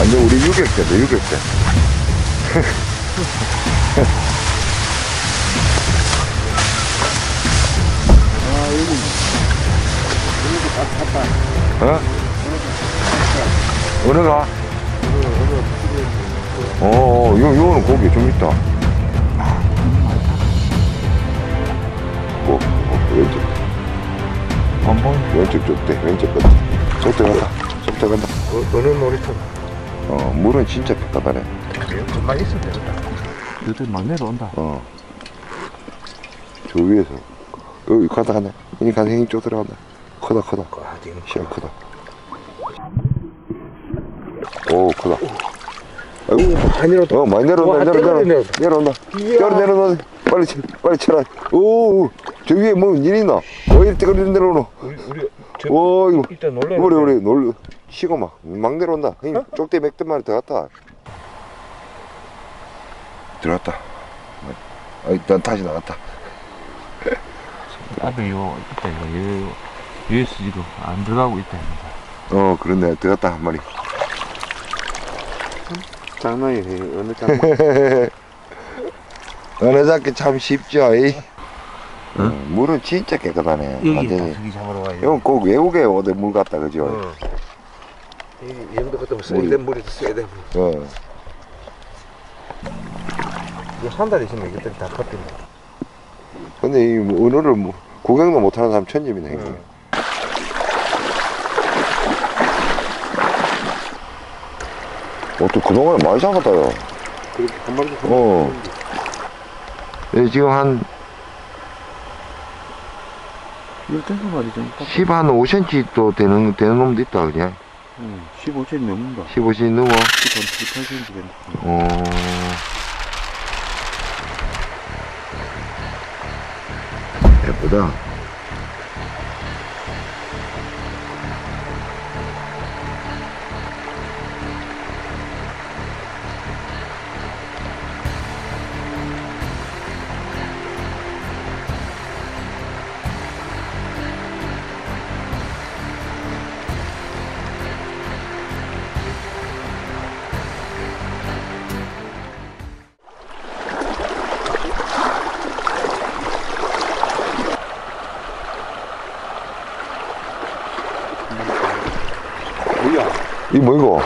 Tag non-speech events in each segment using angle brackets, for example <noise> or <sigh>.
완전 우리 유격대다, 유격대. 아, 여기. 여기도 다 탔다. 어? 어느, 어느, 어, 요, 요거는 고기 좀 있다. 뭐, 어, 왼쪽. 한번 왼쪽 쪽대, 왼쪽 끝에. 저때 간다. 저때 간다. 어, 어느 놀이터? 어, 물은 진짜 푸다하네 좀만 있으면 되겠다. 요즘 막 내려온다. 어. 저 위에서. 여기 가다 가네. 이 가네, 힘쪽 들어간다. 크다, 크다. 아, 지금 시야 크다. 오, 크다. 아이고, 많이 내려온다. 어, 많이 내려온다, 와, 내려, 내려, 내려온다. 내려온다. 이야. 내려, 내려온다. 빨리, 치, 빨리 쳐라. 오, 오, 저 위에 뭐, 일 있나? 왜 이렇게 거리 내려오노? 우리, 우리, 저, 와, 이거. 이따 놀래. 우리, 우리, 놀, 쉬고 막, 막 내려온다. 형님, 쪽대 맥대 마리 들어갔다. 들어갔다. 아, 일단 다시 나갔다. <laughs> 앞에 요, 있다, 이거. 요, USG도 안 들어가고 있다. 어, 그런데 들어갔다, 한 마리. 장난이네. 어느 장난. <laughs> 어느 잡기 참 쉽죠, 이? 어, 물은 진짜 깨끗하네. 여기 완전히. 있다. 저기 잡으러 가야 이건 꼭 외국에 오대 물 같다, 그죠? 어. 이, 이 정도 같으면 써야 물이. 써야 돼. 어. 이거 한달 있으면 이것들이 다 컸던데. 근데 이 은어를 뭐, 구경도 못하는 사람 천집이네, 형님. 어, 또 그동안에 많이 잡았다, 요 그렇게 한 마리씩 한 어. 예, 지금 한, 열다섯 마리 정도 딱. 10, 한 5cm 또 되는, 되는 놈도 있다, 그냥. 응, 15cm 넘는다. 15cm 넘어. 18cm 된다. 어. 예쁘다. 뭐야? 이 뭐이고?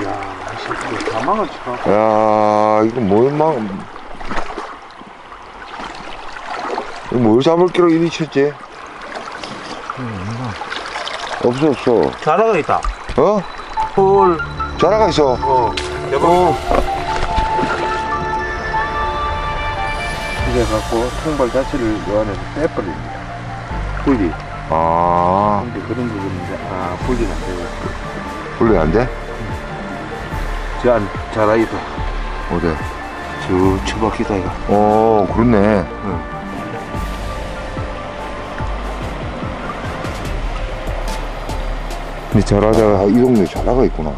이야, 씨, 가망을 치까? 야, 이거 뭘 막, 이거 뭘 잡을 기로 이리 쳤지? 없어, 없어. 자라가 있다. 어? 헐. 자라가 있어. 어. 대박. 어. 이래 갖고 통발 자체를 요 안에서 빼버립니다. 분리. 아, 그런 이제, 아, 분리는 안 되고. 분리 안 돼? 저 안, 자라이도. 어디? 저, 처박히다, 이거. 어, 그렇네. 응. 근데 자라자가 이 동네 자라가 있구나.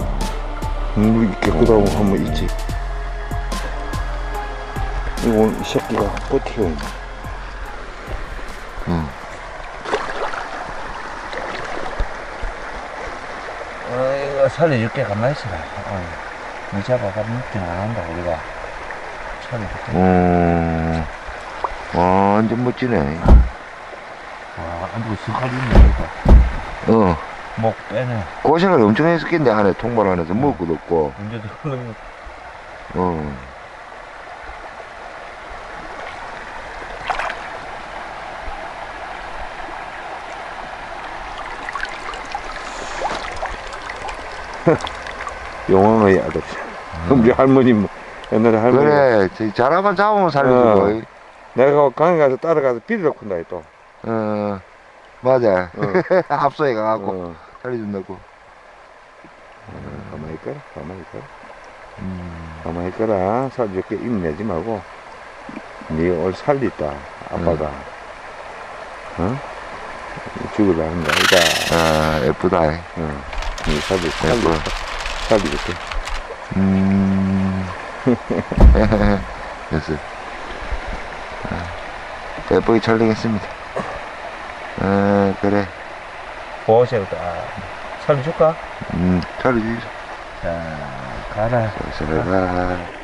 물이 깨끗하고 한번 있지. 이거 이 새끼가 버티고 있네. 어, 살려줄게. 가만히 있어라. 어. 니 잡아가 먹긴 안 한다, 우리가. 살려줄게. 어, 완전 멋지네. 와, 안고 색깔이 있네, 이거. 어, 목 빼네. 고생을 엄청 했었겠네, 안에 통발 안에서 먹을 것도 없고. 문제도 흐르면. 어. <laughs> 용왕의 아들. 우리 할머니, 뭐, 옛날에 할머니. 그래, 저 자라만 잡으면 살려주고. 어. 내가 강에 가서 따라가서 비리를 푼다, 또. 어, 맞아. 어. <laughs> 합소해 가갖고 어. 살려준다고. 가만히 있거라, 가만히 있거라. 음. 가만히 있거라. 살줄게 입내지 말고. 니올 살리다, 아빠가. 어? 죽으라는 거 아니다. 아, 예쁘다. 어. 니 살리, 예뻐. 살리, 살리겠게. 음. <laughs> 됐어. 아, 예쁘게 촬영했습니다. 아, 그래. 보호세우다. 살려줄까? 음, 잘해주죠. 자, 가라. 잘 가.